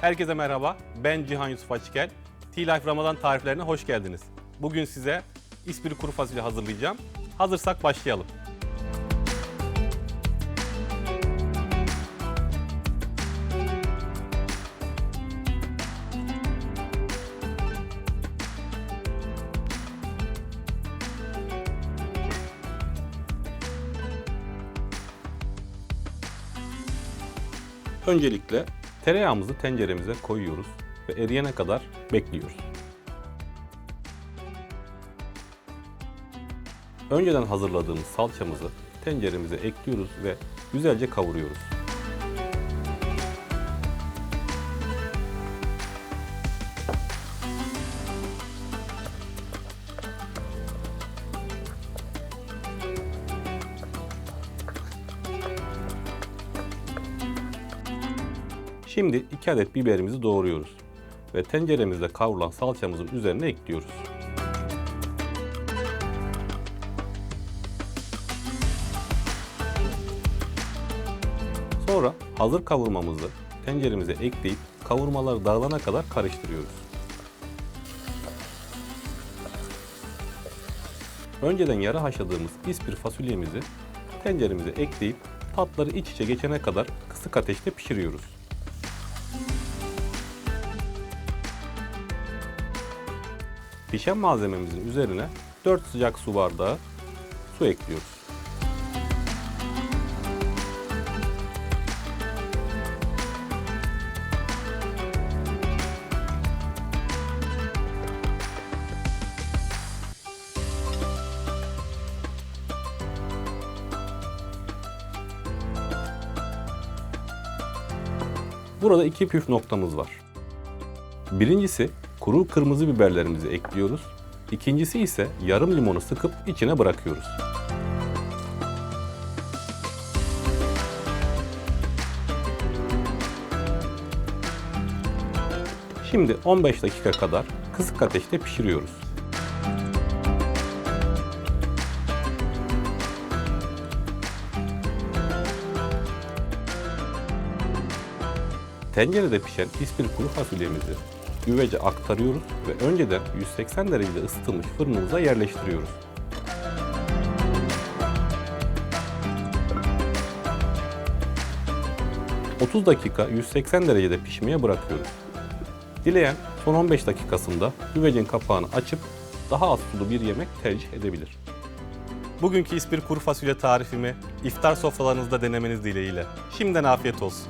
Herkese merhaba. Ben Cihan Yusuf Açıkel. T-Life Ramazan tariflerine hoş geldiniz. Bugün size ispiri kuru fasulye hazırlayacağım. Hazırsak başlayalım. Öncelikle tereyağımızı tenceremize koyuyoruz ve eriyene kadar bekliyoruz. Önceden hazırladığımız salçamızı tenceremize ekliyoruz ve güzelce kavuruyoruz. Şimdi 2 adet biberimizi doğruyoruz ve tenceremizde kavrulan salçamızın üzerine ekliyoruz. Sonra hazır kavurmamızı tenceremize ekleyip kavurmalar dağılana kadar karıştırıyoruz. Önceden yarı haşladığımız ispir fasulyemizi tenceremize ekleyip tatları iç içe geçene kadar kısık ateşte pişiriyoruz. Pişen malzememizin üzerine 4 sıcak su bardağı su ekliyoruz. Burada iki püf noktamız var. Birincisi kuru kırmızı biberlerimizi ekliyoruz. İkincisi ise yarım limonu sıkıp içine bırakıyoruz. Şimdi 15 dakika kadar kısık ateşte pişiriyoruz. Tencerede pişen ispir kuru fasulyemizi güvece aktarıyoruz ve önceden 180 derecede ısıtılmış fırınımıza yerleştiriyoruz. ...30 dakika 180 derecede pişmeye bırakıyoruz. Dileyen son 15 dakikasında güvecin kapağını açıp daha az sulu bir yemek tercih edebilir. Bugünkü ispir kuru fasulye tarifimi iftar sofralarınızda denemeniz dileğiyle. Şimdiden afiyet olsun.